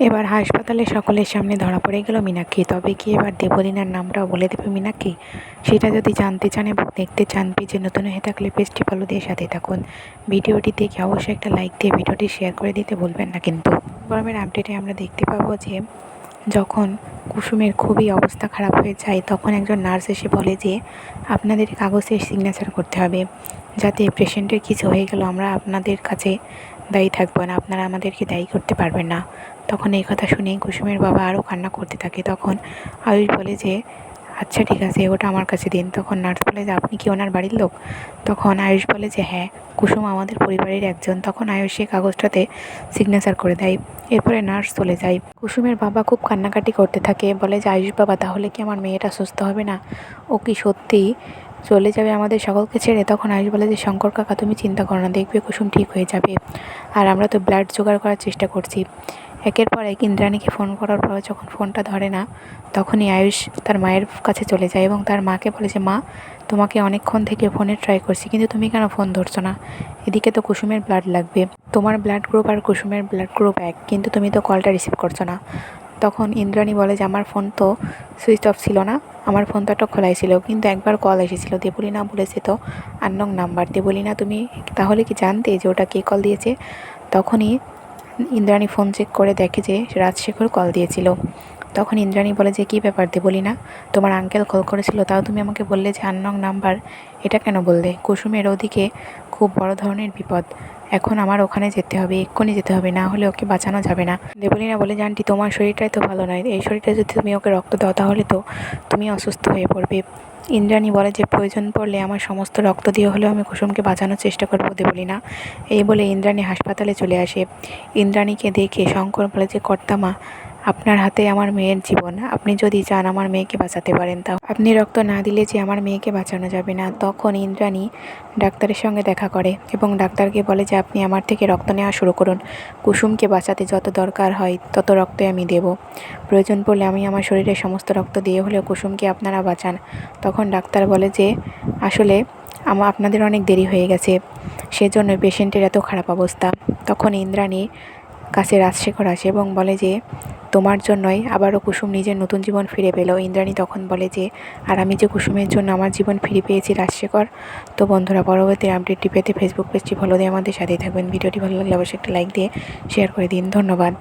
এবার হাসপাতালে সকলের সামনে ধরা পড়ে গেল মীনাক্ষী। তবে কি এবার দেবলীনার নামটাও বলে দেবে মীনাক্ষী? সেটা যদি জানতে চান এবং দেখতে চান, পেজে নতুন হয়ে থাকলে পেজটি ফলো দিয়ে সাথে থাকুন। ভিডিওটি দেখে অবশ্যই একটা লাইক দিয়ে ভিডিওটি শেয়ার করে দিতে ভুলবেন না কিন্তু। গরমের আপডেটে আমরা দেখতে পাবো যে, যখন কুসুমের খুবই অবস্থা খারাপ হয়ে যায়, তখন একজন নার্স এসে বলে যে, আপনাদের কাগজে সিগনেচার করতে হবে। যাতে পেশেন্টের কিছু হয়ে গেল, আমরা আপনাদের কাছে দায়ী থাকব না, আপনারা আমাদেরকে দায়ী করতে পারবেন না। তখন এই কথা শুনে কুসুমের বাবা আরও কান্না করতে থাকে। তখন আয়ুষ বলে যে আচ্ছা ঠিক আছে, ওটা আমার কাছে দিন। তখন নার্স বলে যে, আপনি কি ওনার বাড়ির লোক? তখন আয়ুষ বলে যে হ্যাঁ কুসুম আমাদের পরিবারের একজন। তখন আয়ুষ সেই কাগজটাতে সিগনেচার করে দেয়। এরপরে নার্স চলে যায়। কুসুমের বাবা খুব কান্নাকাটি করতে থাকে। বলে যে, আয়ুষ বাবা, তাহলে কি আমার মেয়েটা সুস্থ হবে না? ও কি সত্যি চলে যাবে আমাদের সকলকে ছেড়ে? তখন আয়ুষ বলে যে, শঙ্কর কাকা, তুমি চিন্তা করো না, দেখবে কুসুম ঠিক হয়ে যাবে। আর আমরা তো ব্লাড জোগাড় করার চেষ্টা করছি। একের পর এক ইন্দ্রাণীকে ফোন করার পর যখন ফোনটা ধরে না, তখনই আয়ুষ তার মায়ের কাছে চলে যায় এবং তার মাকে বলে যে, মা, তোমাকে অনেকক্ষণ থেকে ফোনে ট্রাই করছি, কিন্তু তুমি কেন ফোন ধরছো না? এদিকে তো কুসুমের ব্লাড লাগবে। তোমার ব্লাড গ্রুপ আর কুসুমের ব্লাড গ্রুপ এক, কিন্তু তুমি তো কলটা রিসিভ করছ না। তখন ইন্দ্রাণী বলে যে, আমার ফোন তো সুইচ অফ ছিল না, আমার ফোন তো একটা খোলাই ছিল, কিন্তু একবার কল এসেছিল, দেবলীনা বলেছে তো আননং নাম্বার দেবলীনা তুমি তাহলে কি জানতে যে ওটা কে কল দিয়েছে? তখনই ইন্দ্রাণী ফোন চেক করে দেখে যে রাজশেখর কল দিয়েছিল। তখন ইন্দ্রাণী বলে, যে কী ব্যাপার দে বলি না তোমার আঙ্কেল কল করেছিল, তাও তুমি আমাকে বললে যে আননং নাম্বার এটা কেন বললে? কুসুমের ওদিকে খুব বড় ধরনের বিপদ। এখন আমার ওখানে যেতে হবে, এক্ষুনি যেতে হবে, না হলে ওকে বাঁচানো যাবে না। দেবলীনা বলে, জানটি, তোমার শরীরটাই তো ভালো নয়। এই শরীরটা যদি তুমি ওকে রক্ত দাও, তাহলে তো তুমি অসুস্থ হয়ে পড়বে। ইন্দ্রাণী বলে যে, প্রয়োজন পড়লে আমার সমস্ত রক্ত দিয়ে হলেও আমি কুসুমকে বাঁচানোর চেষ্টা করব দেবলীনা এই বলে ইন্দ্রাণী হাসপাতালে চলে আসে। ইন্দ্রাণীকে দেখে শঙ্কর বলে যে, কর্তামা আপনার হাতে আমার মেয়ের জীবন। আপনি যদি চান আমার মেয়েকে বাঁচাতে পারেন তা আপনি রক্ত না দিলে যে আমার মেয়েকে বাঁচানো যাবে না, তখন ইন্দ্রাণী ডাক্তারের সঙ্গে দেখা করে এবং ডাক্তারকে বলে যে আপনি আমার থেকে রক্ত নেওয়া শুরু করুন। কুসুমকে বাঁচাতে যত দরকার হয়, তত রক্তই আমি দেব। প্রয়োজন পড়লে আমি আমার শরীরের সমস্ত রক্ত দিয়ে হলেও কুসুমকে আপনারা বাঁচান। তখন ডাক্তার বলে যে, আসলে আমার আপনাদের অনেক দেরি হয়ে গেছে, সেজন্য পেশেন্টের এত খারাপ অবস্থা। তখন ইন্দ্রাণী কাছে রাজশেখর আসে এবং বলে যে তোমার জন্যই আবারও কুসুম নিজের নতুন জীবন ফিরে পেল। ইন্দ্রাণী তখন বলে যে, আর আমি যে কুসুমের জন্য আমার জীবন ফিরে পেয়েছি রাজশেখর, তো বন্ধুরা, পরবর্তী আপডেটটি পেতে ফেসবুক পেজটি ফলো দিয়ে আমাদের সাথেই থাকবেন। ভিডিওটি ভালো লাগলে অবশ্যই একটা লাইক দিয়ে শেয়ার করে দিন। ধন্যবাদ।